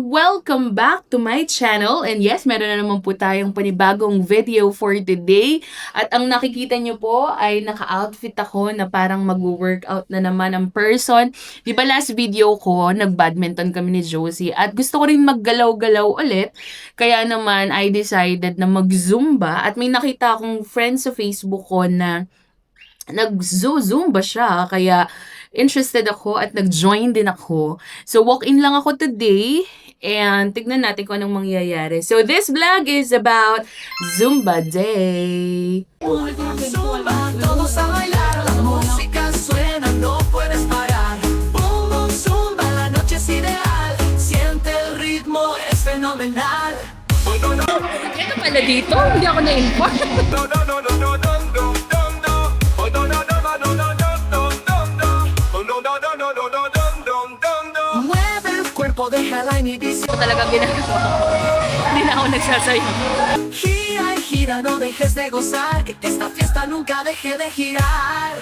Welcome back to my channel. And yes, meron na naman po tayong panibagong video for today. At ang nakikita nyo po ay naka-outfit ako na parang mag-workout na naman ang person. Di ba last video ko, nag-badminton kami ni Josie. At gusto ko rin maggalaw-galaw ulit. Kaya naman, I decided na mag-zumba. At may nakita akong friend sa Facebook ko na nag-zumba siya. Kaya interested ako at nag-join din ako. So, walk-in lang ako today and tignan natin kung anong mangyayari. So, this vlog is about Zumba Day. Zumba, todos a bailar, la música suena, no puedes parar. Boom, boom, zumba, la noche es ideal, siente el ritmo, es fenomenal. No, no, Ito pala dito, hindi ako na-inform. Inhibición. Talagang ginagawa ko. Hindi na ako nagsasayaw. Gira gira, no dejes de gozar, que esta fiesta nunca deje de girar.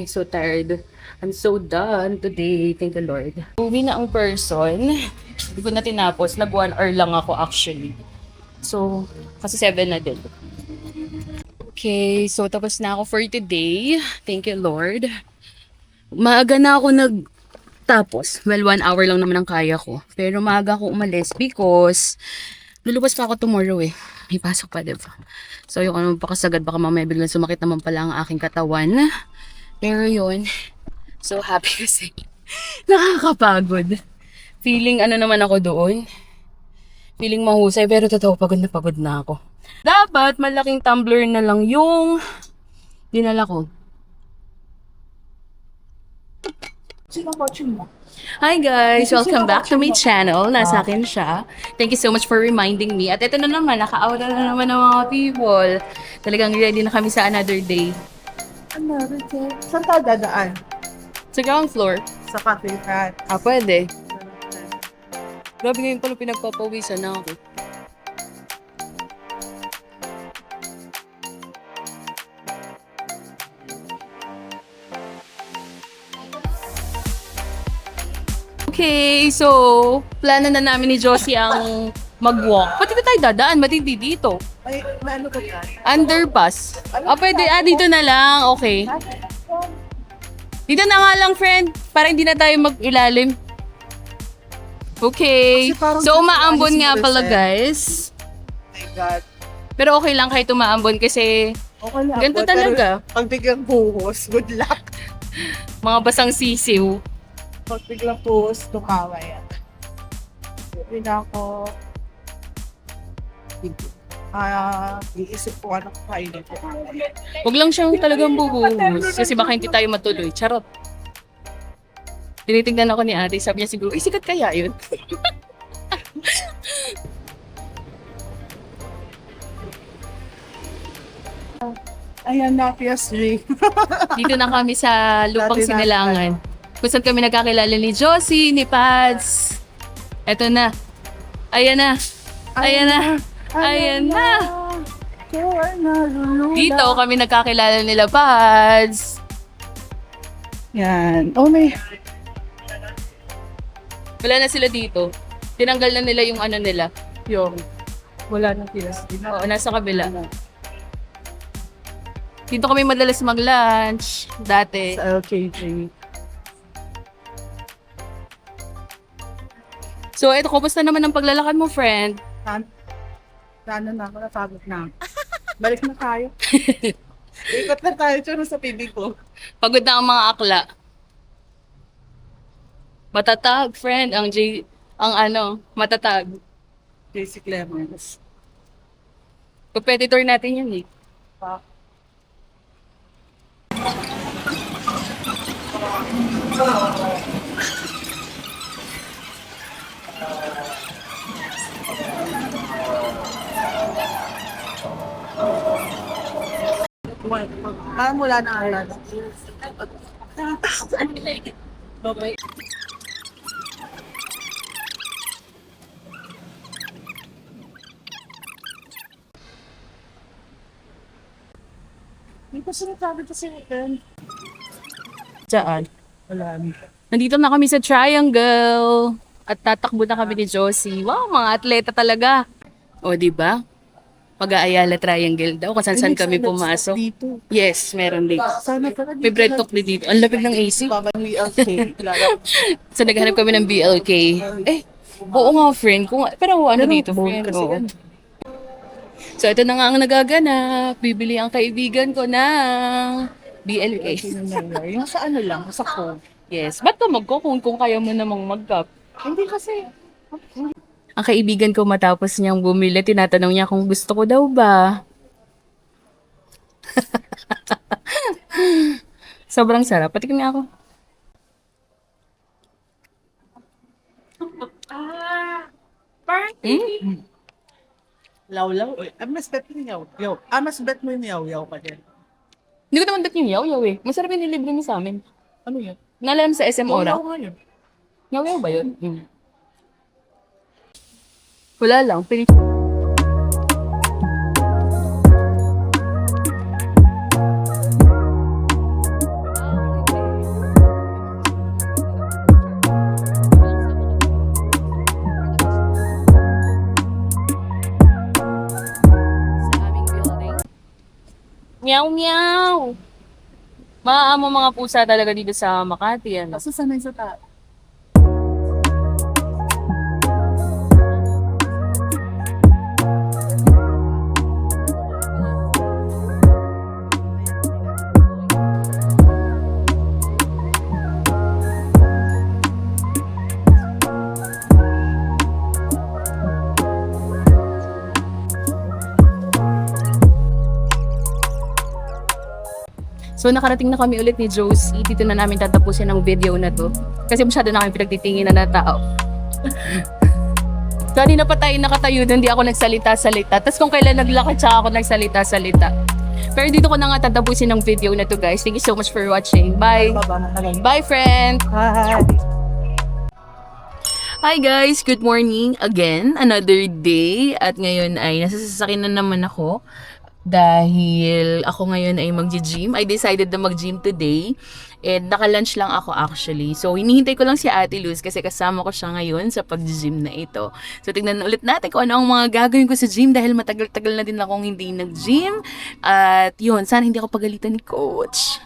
Ay, so tired. I'm so done today. Thank the Lord. Uwi na ang person. Hindi ko na tinapos. Nag one hour lang ako actually. So, kasi seven na din. Okay, so tapos na ako for today. Thank you, Lord. Maaga na ako nag tapos. Well, one hour lang naman ang kaya ko. Pero maaga ako umalis because luluwas pa ako tomorrow eh. May pasok pa, diba? So, yung ano pakasagad, baka mamaya biglang sumakit naman pala ang aking katawan. Pero yun, so happy kasi. Nakakapagod. Feeling ano naman ako doon. Feeling mahusay, pero totoo, pagod na pagod na ako. Dapat malaking tumbler na lang yung dinala ko. Hi guys! Welcome back to my channel. Nasa akin siya. Thank you so much for reminding me. At ito na naman, naka-aura na naman ng mga people. Talagang ready na kami sa another day. Ano, Richard? Saan tayo dadaan? Sa ground floor. Sa cafe cat. Ah, pwede. Grabe ngayon pala pinagpapawisan na ako. Okay, so plano na namin ni Josie ang mag-walk. Pati na tayo dadaan, matindi dito. Ay, ano ka dyan? Underpass. Ah, pwede. Ah, dito na lang. Okay. Dito na nga lang, friend. Para hindi na tayo mag-ilalim. Okay. Kasi parang So, umaambon nga pala, guys. My God. Pero okay lang kahit umaambon kasi Okay lang. Ganito po, pero talaga. Pag biglang buhos, good luck. mga basang sisiw. Pag biglang buhos, tumawa yan. Hindi na ako... Ah, iisip ko anong kainin ko. Huwag lang siyang talagang bubuhos kasi baka hindi tayo matuloy. Charot. Tinitingnan ako ni ate, sabi niya siguro, eh, sikat kaya yun? Ayan na, PSG. Dito na kami sa lupang Dati na- sinilangan. Kung saan kami nagkakilala ni Josie, ni Pads. Eto na. Ayan na. Ayan na. Ayan na. Dito kami nagkakilala nila Pads. Yan. Oh, may... Wala na sila dito. Tinanggal na nila yung ano nila. Yung... Wala na. Oo, nasa kabila. Dito kami madalas mag-lunch. Dati. Sa LKG. So, eto, kumusta naman ang paglalakad mo, friend? Sana na ako, napagod na. ako. Balik na tayo. Ikot na tayo dyan sa PB ko. Pagod na ang mga akla. Matatag, friend. Ang J... Ang ano, matatag. JC Clemens. Competitor natin yan eh. Pa. Parang wala na alam. Bye-bye. Hindi ko sinasabi to si Ethan. Diyan. Wala. Nandito na kami sa Triangle. At tatakbo na kami ni Josie. Wow, mga atleta talaga. O, di ba? Pag-aayala Triangle daw. Kung saan-saan kami pumasok. Dito. Yes, meron dito. Sana pala dito. May bread talk din dito. Ang lapit ng AC. Okay. Lara. So, naghanap kami ng BLK. Eh, oo nga, friend. Kung, pero ano dito, friend? Oo. So, ito na nga ang nagaganap. Bibili ang kaibigan ko ng BLK. Yung sa ano lang, sa phone. Yes. Ba't ka magkukung kung kaya mo namang mag-cup? Hindi kasi. Ang kaibigan ko matapos niyang bumili, tinatanong niya kung gusto ko daw ba. Sobrang sarap. Patikim niya ako. Mm. Law-law. Ah, mas bet mo yung yaw. Ah, mas bet mo yung yaw-yaw pa din. Hindi ko naman bet yung yaw-yaw eh. Masarap yung nilibre mo sa amin. Ano yun? Nalam sa SM Ora. Yaw-yaw nga yun. Yaw-yaw ba yun? Mm. Wala lang. Pili sa aming building. Meow meow! Maamo mga pusa talaga dito sa Makati. Ano? Kaso sanay sa ta. So nakarating na kami ulit ni Josie. Dito na namin tatapusin ang video na to. Kasi masyado na kami pinagtitingin na na tao. Kanina pa tayo nakatayo, doon, hindi ako nagsalita-salita. Tapos kung kailan naglakad, tsaka ako nagsalita-salita. Pero dito ko na nga tatapusin ang video na to guys. Thank you so much for watching. Bye! Bye friend! Hi. Hi guys! Good morning again. Another day. At ngayon ay nasa sasakyan na naman ako. Dahil ako ngayon ay mag-gym. I decided na mag-gym today. And naka-lunch lang ako actually. So, hinihintay ko lang si Ate Luz kasi kasama ko siya ngayon sa pag-gym na ito. So, tignan na ulit natin kung ano ang mga gagawin ko sa gym dahil matagal-tagal na din akong hindi nag-gym. At yun, sana hindi ako pagalitan ni Coach.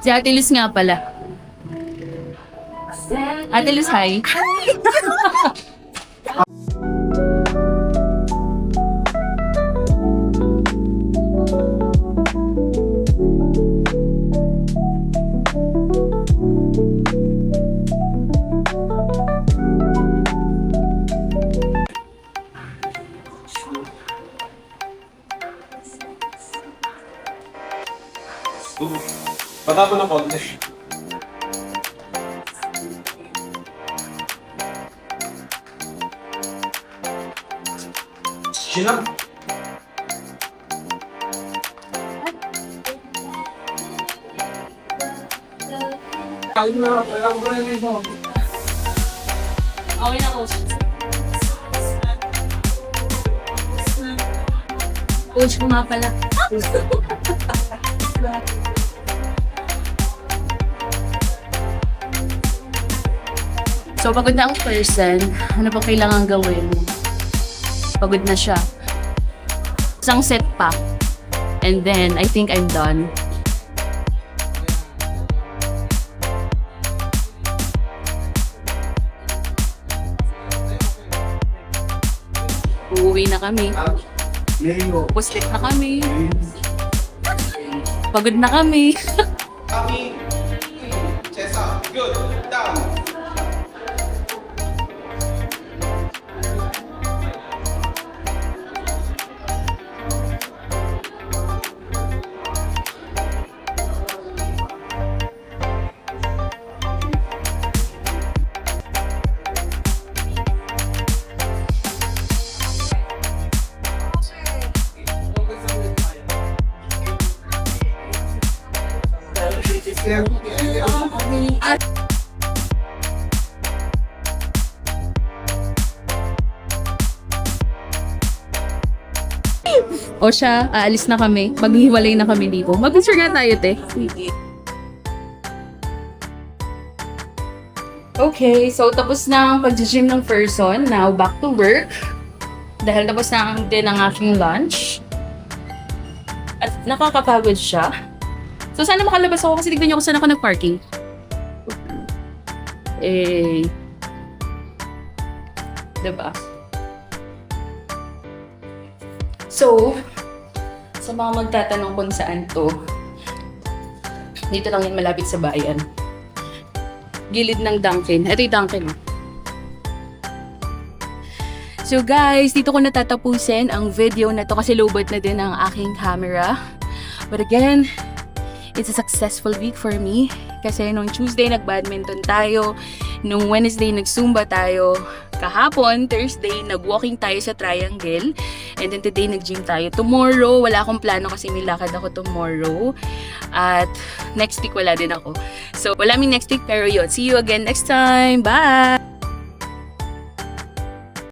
Si Ate Luz nga pala. Ate Luz, hi. Patapon ng konti. Sina? Okay na, Coach. Coach ko nga pala. so, pagod na ang person. Ano pa kailangan gawin? Pagod na siya. Isang set pa. And then, I think I'm done. Uuwi na kami. Puslit na kami. Pagod na kami. Kami. O siya, aalis na kami. Maghiwalay na kami dito. Mag-picture nga tayo, te. Okay, so tapos na ang pag-gym ng person. Now, back to work. Dahil tapos na din ang aking lunch. At nakakapagod siya. So, sana makalabas ako kasi tignan niyo kung saan ako nag-parking. Eh, diba? So, sa mga magtatanong kung saan to, dito lang yan malapit sa bayan. Gilid ng Dunkin. Ito yung Dunkin. oh. So guys, dito ko natatapusin ang video na to kasi lowbat na din ang aking camera. But again, it's a successful week for me. Kasi nung Tuesday nag-badminton tayo, nung Wednesday nag-zumba tayo, kahapon, Thursday, nag-walking tayo sa triangle, and then today nag-gym tayo. Tomorrow, wala akong plano kasi may lakad ako tomorrow. At next week wala din ako. So, wala mi next week pero yun. See you again next time. Bye!